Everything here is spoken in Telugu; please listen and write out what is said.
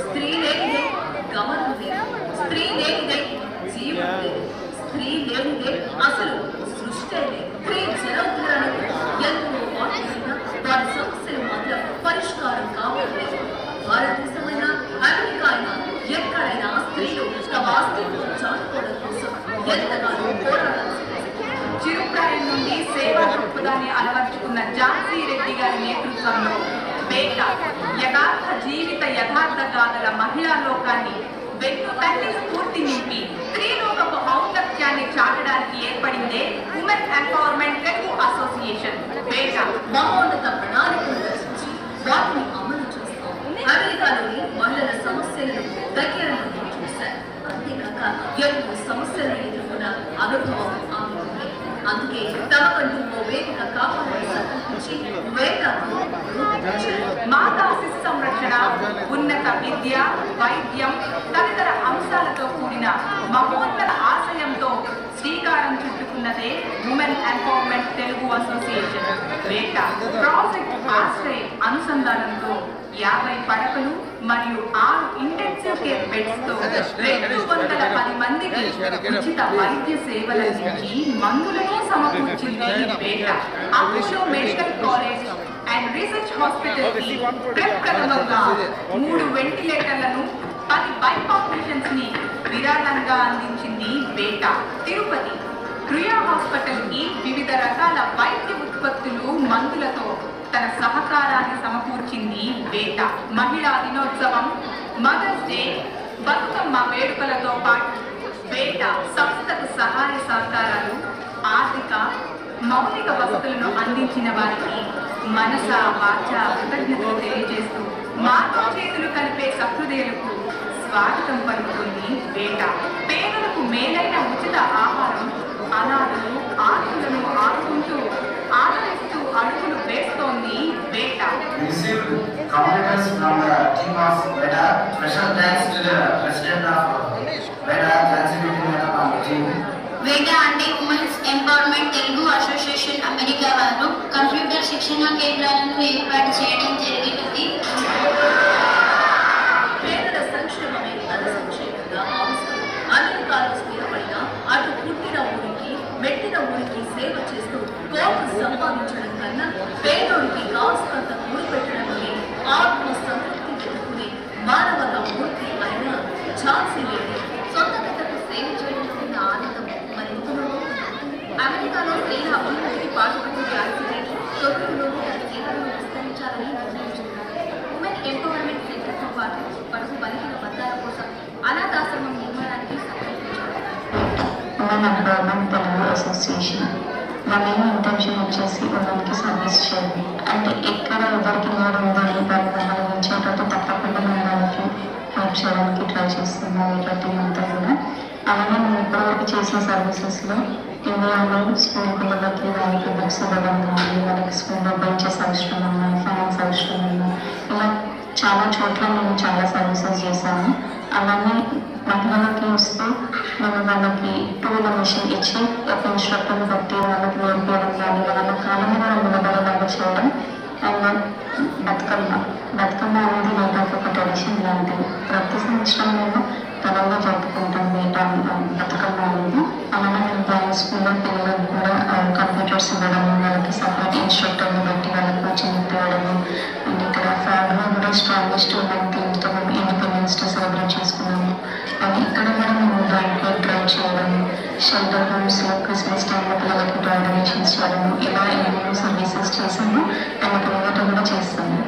స్త్రీ లేనిదే గమనం లేదు స్త్రీ లేనిదే జీవం లేదు స్త్రీ లేనిదే అసలు సృష్టి స్త్రీ జనకులను ఎంతో ఆత్మీయంగా వారి సమస్యలు మాత్రం పరిష్కారం కావట్లేదు భారతదేశమైన అమెరికా అయినా ఎక్కడైనా స్త్రీలు తమ అస్తిత్వం చాటుకోవడం కోసం ఎంతగానో పోరాడాల్సి వస్తుంది. చిరుప్రాయం నుండి సేవా దృక్పథాన్ని అలవర్చుకున్న ఝాన్సీ రెడ్డి గారి నేతృత్వంలో యథార్థ జీవిత యథార్థ గాథల మహిళా లోకాన్ని వెన్ను తల్లి స్ఫూర్తి నింపి స్త్రీలోకపు ఔన్నత్యాన్ని చాటడానికి ఏర్పడిందే women empowerment Telugu association. WETA మహోన్నత విద్య వైద్యం తదితర అంశాలతో కూడిన మహోన్నత ఆశయంతో శ్రీకారం చుట్టుకున్నదే ఉమెన్ ఎంపవర్మెంట్ తెలుగు అసోసియేషన్ వేట ప్రాజెక్ట్ ఆశ్రయ్ అనుసంధానంతో యాభై పడకలు మరియు ఆరు ఇంటెన్సివ్ కేర్ బెడ్స్తో రెండు వందల పది మందికి ఉచిత వైద్య సేవల నుంచి మందులను సమకూర్చింది వేట అక్షో medical college. And research hospital మూడు వెంటిలేటర్లను పది బైక్ ఆపరేషన్స్ని విరాళంగా అందించింది బేట. తిరుపతి క్రియా హాస్పిటల్కి వివిధ రకాల వైద్య ఉత్పత్తులు మందులతో తన సహకారాన్ని సమకూర్చింది బేట. మహిళా దినోత్సవం మదర్స్ డే బతుకమ్మ వేడుకలతో పాటు బేట సంస్థకు సహాయ సహకారాలు ఆర్థిక మౌలిక వసతులను అందించిన వారికి మనస వాచ కృతజ్ఞతలు తెలియజేస్తూ మాతో చేతులు కలిపే సహృదయులకు స్వాగతం పలుకుతుంది వేట. పేదలకు మేలైన ఉచిత ఆహారం అనాథలు అసోసియేషన్ అమెరికా వారు కంప్యూటర్ శిక్షణ కేంద్రాలను ఏర్పాటు చేయడం జరిగినది. పేదల సంక్షేమమే తన సంక్షేమంగా అమెరికాలో స్థిరపడిన అటు పుట్టిన ఊరికి మెట్టిన ఊరికి సేవ చేస్తూ కోట్లు సంపాదించడం కన్నా పేదోడికి కావలసినంత కూడి పెట్టడంలోనే ఆత్మ సంతృప్తి వెతుకునే మానవత మూర్తి అయిన ఝాన్సీ సొంత బిడ్డకు సేవ ఉన్న ఆనందం మరెంతలో అమెరికాలో స్త్రీల అభివృద్ధికి పాటుపడిన ఝాన్సీ లేడీ విస్తరించాలని నిర్ణయించుకున్నారు ఉమెన్ ఎంపవర్మెంట్ సెంటర్తో పాటు పడుగు వర్గాల కోసం అనాథాశ్రమం నిర్మాణానికి సంకల్పించారు అసోసియేషన్ ఇంటెన్షన్ వచ్చేసి ఉమెన్కి సర్వీస్ చేయాలి. అంటే ఎక్కడ ఎవరికి నీడ్ ఉందో దాన్ని గమనించేటట్టు తప్పకుండా మేము వాళ్ళకి హెల్ప్ చేయడానికి ట్రై చేస్తున్నాను ఈ టీం అంతా కూడా అలాగే నేను ఇప్పటివరకు చేసిన సర్వీసెస్లో ఇండియాలో స్కూల్ పిల్లలకి వాళ్ళకి బుక్స్ ఇవ్వడం కానీ వాళ్ళకి స్కూల్లో బెంచెస్ అవసరం ఉన్నాయి ఫ్యాన్స్ అవసరం ఉన్నాయి ఇలా చాలా చోట్ల మేము చాలా సర్వీసెస్ చేశాము అలానే మహిళలకి వస్తే మేము వాళ్ళకి టూ మిషన్ ఇచ్చి ఒక ఇన్స్ట్రక్టర్ని బట్టి వాళ్ళకి నేర్పించడం కానీ వాళ్ళ కాళ్ళ మీద వాళ్ళు నిలబడేలాగా చేయడం అండ్ బతుకమ్మ బతుకమ్మ అనేది నేటకు ఒక ట్రెడిషన్ లాంటిది ప్రతి సంవత్సరం మేము డ్రాయింగ్ చేయడము షెల్టర్ హోమ్స్లో క్రిస్మస్ టైంలో పిల్లలకి డ్రాయింగ్ డొనేషన్స్ చేయడము ఇలా ఎన్నో సర్వీసెస్ చేసాము అండ్ తర్వాత కూడా చేసాము